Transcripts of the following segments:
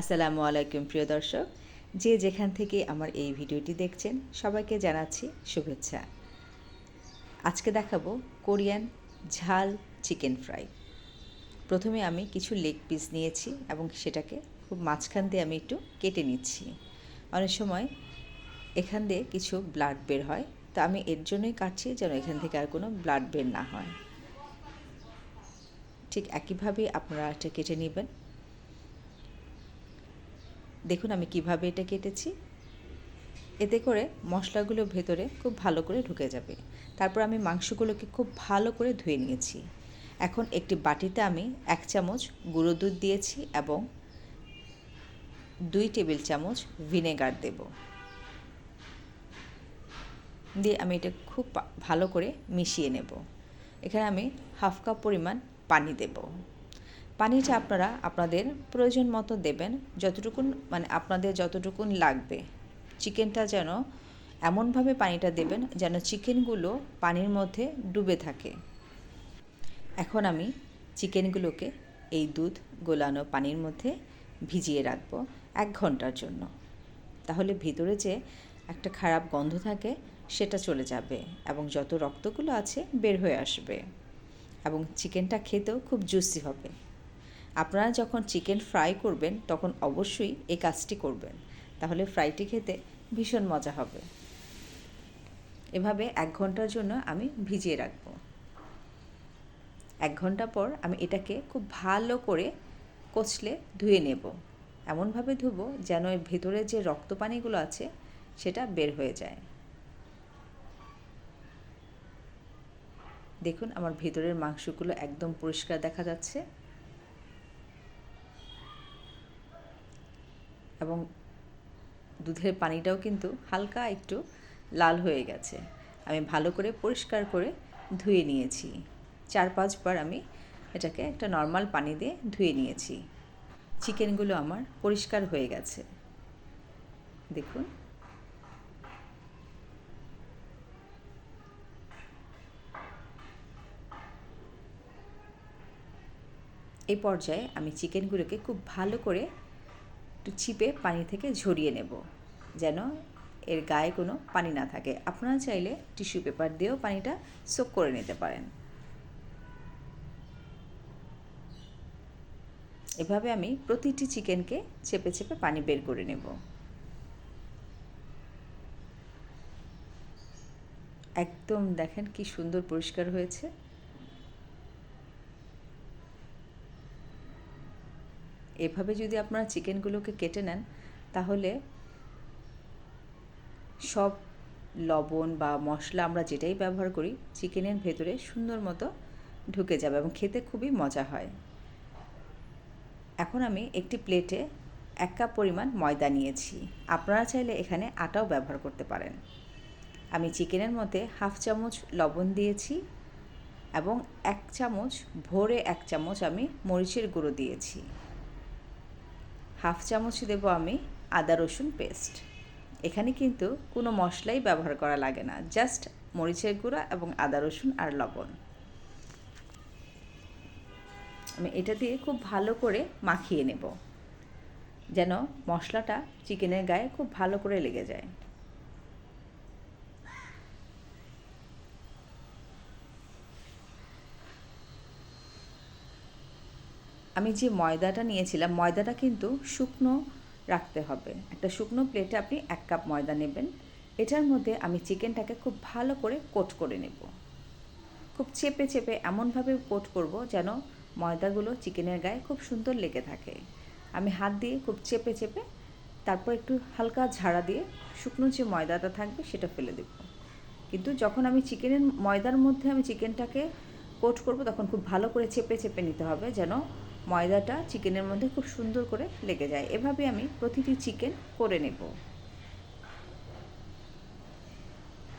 আসসালামু আলাইকুম, প্রিয় দর্শক। যে যেখান থেকে আমার এই ভিডিওটি দেখছেন, সবাইকে জানাচ্ছি শুভেচ্ছা। আজকে দেখাবো কোরিয়ান ঝাল চিকেন ফ্রাই। প্রথমে আমি কিছু লেগ পিস নিয়েছি এবং সেটাকে খুব মাঝখান দিয়ে আমি একটু কেটে নিচ্ছি। অনেক সময় এখান দিয়ে কিছু ব্লাড বের হয়, তো আমি এর জন্যই কাটছি যেন এখান থেকে আর কোনো ব্লাড বের না হয়। ঠিক একইভাবেই আপনারা এটা কেটে নেবেন। দেখুন আমি কীভাবে এটা কেটেছি। এতে করে মশলাগুলো ভেতরে খুব ভালো করে ঢুকে যাবে। তারপর আমি মাংসগুলোকে খুব ভালো করে ধুয়ে নিয়েছি। এখন একটি বাটিতে আমি এক চামচ গুঁড়ো দুধ দিয়েছি এবং দুই টেবিল চামচ ভিনেগার দেব। দিয়ে আমি এটা খুব ভালো করে মিশিয়ে নেব। এখানে আমি হাফ কাপ পরিমাণ পানি দেবো। পানিটা আপনারা আপনাদের প্রয়োজন মতো দেবেন, যতটুকুন মানে আপনাদের যতটুকুন লাগবে। চিকেনটা যেন এমনভাবে পানিটা দেবেন যেন চিকেনগুলো পানির মধ্যে ডুবে থাকে। এখন আমি চিকেনগুলোকে এই দুধ গোলানো পানির মধ্যে ভিজিয়ে রাখব এক ঘণ্টার জন্য। তাহলে ভিতরে যে একটা খারাপ গন্ধ থাকে, সেটা চলে যাবে এবং যত রক্তগুলো আছে বের হয়ে আসবে এবং চিকেনটা খেতেও খুব জুসি হবে। আপনারা যখন চিকেন ফ্রাই করবেন, তখন অবশ্যই এই কাজটি করবেন। তাহলে ফ্রাইটি খেতে ভীষণ মজা হবে। এভাবে এক ঘণ্টার জন্য আমি ভিজিয়ে রাখব। এক ঘণ্টা পর আমি এটাকে খুব ভালো করে কচলে ধুয়ে নেব। এমনভাবে ধুবো যেন এর ভেতরে যে রক্ত পানিগুলো আছে, সেটা বের হয়ে যায়। দেখুন, আমার ভেতরের মাংসগুলো একদম পরিষ্কার দেখা যাচ্ছে। এবং দুধের পানিটাও কিন্তু হালকা একটু লাল হয়ে গেছে। আমি ভালো করে পরিষ্কার করে ধুয়ে নিয়েছি। চার পাঁচবার আমি এটাকে একটা নর্মাল পানি দিয়ে ধুয়ে নিয়েছি। চিকেনগুলো আমার পরিষ্কার হয়ে গেছে। দেখুন। এই পর্যায়ে আমি চিকেনগুলোকে খুব ভালো করে একটু চিপে পানি থেকে ঝরিয়ে নেব, যেন এর গায়ে কোনো পানি না থাকে। আপনারা চাইলে টিস্যু পেপার দিয়েও পানিটা সোক করে নিতে পারেন। এভাবে আমি প্রতিটি চিকেনকে চেপে চেপে পানি বের করে নেব। একদম দেখেন কি সুন্দর পরিষ্কার হয়েছে। এভাবে যদি আপনারা চিকেনগুলোকে কেটে নেন, তাহলে সব লবণ বা মশলা আমরা যেটাই ব্যবহার করি, চিকেনের ভেতরে সুন্দর মতো ঢুকে যাবে এবং খেতে খুবই মজা হয়। এখন আমি একটি প্লেটে এক কাপ পরিমাণ ময়দা নিয়েছি। আপনারা চাইলে এখানে আটাও ব্যবহার করতে পারেন। আমি চিকেনের মধ্যে হাফ চামচ লবণ দিয়েছি এবং এক চামচ, ভোরে এক চামচ আমি মরিচের গুঁড়ো দিয়েছি। হাফ চামচ দেবো আমি আদা রসুন পেস্ট এখানে কিন্তু কোনো মশলাই ব্যবহার করা লাগে না জাস্ট মরিচের গুঁড়া এবং আদা রসুন আর লবণ। আমি এটা দিয়ে খুব ভালো করে মাখিয়ে নেব, যেন মশলাটা চিকেনের গায়ে খুব ভালো করে লেগে যায়। আমি যে ময়দাটা নিয়েছিলাম, ময়দাটা কিন্তু শুকনো রাখতে হবে। একটা শুকনো প্লেটে আপনি এক কাপ ময়দা নেবেন। এটার মধ্যে আমি চিকেনটাকে খুব ভালো করে কোট করে নেব। খুব চেপে চেপে এমনভাবে কোট করব যেন ময়দাগুলো চিকেনের গায়ে খুব সুন্দর লেগে থাকে। আমি হাত দিয়ে খুব চেপে চেপে তারপর একটু হালকা ঝাড়া দিয়ে শুকনো যে ময়দাটা থাকবে সেটা ফেলে দেব। কিন্তু যখন আমি চিকেনের ময়দার মধ্যে আমি চিকেনটাকে কোট করব তখন খুব ভালো করে চেপে চেপে নিতে হবে যেন ময়দাটা চিকেনের মধ্যে খুব সুন্দর করে লেগে যায়। এভাবে আমি প্রতিটি চিকেন করে নেব।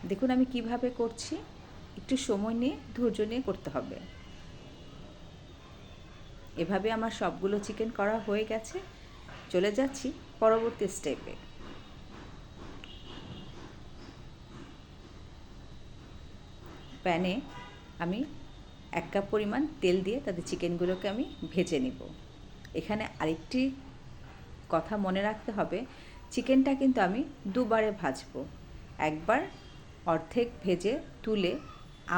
দেখুন আমি কীভাবে করছি। একটু সময় নিয়ে, ধৈর্য নিয়ে করতে হবে। এভাবে আমার সবগুলো চিকেন করা হয়ে গেছে। চলে যাচ্ছি পরবর্তী স্টেপে। প্যানে আমি এক কাপ পরিমাণ তেল দিয়ে তাদের চিকেনগুলোকে আমি ভেজে নিব। এখানে আরেকটি কথা মনে রাখতে হবে, চিকেনটা কিন্তু আমি দুবারে ভাজবো। একবার অর্ধেক ভেজে তুলে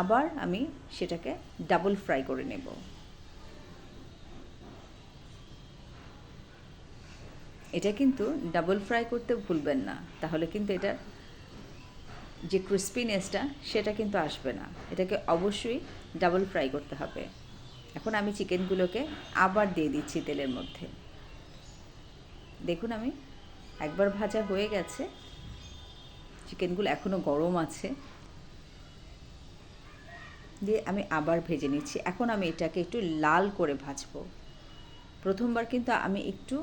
আবার আমি সেটাকে ডাবল ফ্রাই করে নেব। এটা কিন্তু ডাবল ফ্রাই করতে ভুলবেন না, তাহলে কিন্তু এটা যে ক্রিস্পিনেসটা সেটা কিন্তু আসবে না। এটাকে অবশ্যই ডাবল ফ্রাই করতে হবে। এখন আমি চিকেনগুলোকে আবার দিয়ে দিচ্ছি তেলের মধ্যে। দেখুন আমি, একবার ভাজা হয়ে গেছে। চিকেনগুলো এখনও গরম আছে। দিয়ে আমি আবার ভেজে নিচ্ছি। এখন আমি এটাকে একটু লাল করে ভাজবো। প্রথমবার কিন্তু আমি একটু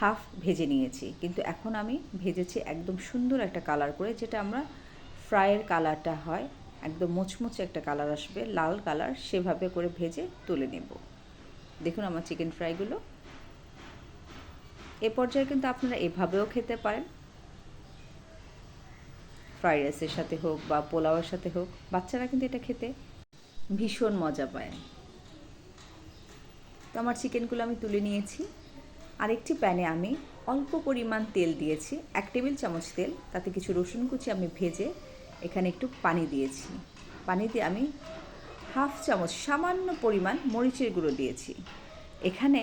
হাফ ভেজে নিয়েছি। কিন্তু এখন আমি ভেজেছি একদম সুন্দর একটা কালার করে, যেটা আমরা ফ্রাইয়ের কালারটা হয়, একদম মুচমুচে একটা কালার আসবে, লাল কালার, সেভাবে করে ভেজে তুলে নেব। দেখুন আমার চিকেন ফ্রাইগুলো। এ পর্যায়ে কিন্তু আপনারা এভাবেও খেতে পারেন। ফ্রাইড রাইসের সাথে হোক বা পোলাওয়ের সাথে হোক, বাচ্চারা কিন্তু এটা খেতে ভীষণ মজা পায়। তো আমার চিকেনগুলো আমি তুলে নিয়েছি। আরেকটি প্যানে আমি অল্প পরিমাণ তেল দিয়েছি, এক টেবিল চামচ তেল, তাতে কিছু রসুন কুচি আমি ভেজে এখানে একটু পানি দিয়েছি। পানি দিয়ে আমি হাফ চামচ সামান্য পরিমাণ মরিচের গুঁড়ো দিয়েছি। এখানে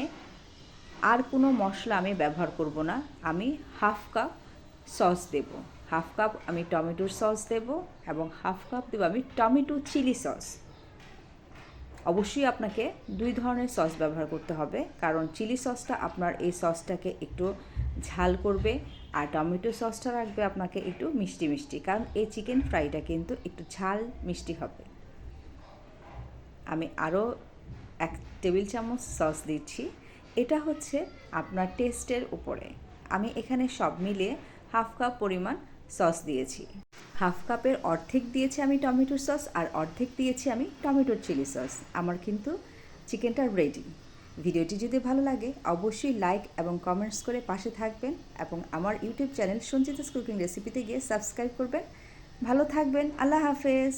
আর কোনো মশলা আমি ব্যবহার করব না। আমি হাফ কাপ সস দেব। হাফ কাপ আমি টমেটোর সস দেব এবং হাফ কাপ দেবো আমি টমেটো চিলি সস। অবশ্যই আপনাকে দুই ধরনের সস ব্যবহার করতে হবে। কারণ চিলি সসটা আপনার এই সসটাকে একটু ঝাল করবে আর টমেটো সসটা রাখবে আপনাকে একটু মিষ্টি মিষ্টি, কারণ এই চিকেন ফ্রাইটা কিন্তু একটু ঝাল মিষ্টি হবে। আমি আরও এক টেবিল চামচ সস দিচ্ছি। এটা হচ্ছে আপনার টেস্টের উপরে। আমি এখানে সব মিলিয়ে হাফ কাপ পরিমাণ সস দিয়েছি। হাফ কাপের অর্ধেক দিয়েছি আমি টমেটোর সস আর অর্ধেক দিয়েছি আমি টমেটোর চিলি সস। আমার কিন্তু চিকেনটা রেডি ভিডিওটি যদি ভালো লাগে, অবশ্যই লাইক এবং কমেন্টস করে পাশে থাকবেন এবং আমার ইউটিউব চ্যানেল সঞ্চিতাস কুকিং রেসিপিতে গিয়ে সাবস্ক্রাইব করবেন। ভালো থাকবেন, আল্লাহ হাফেজ।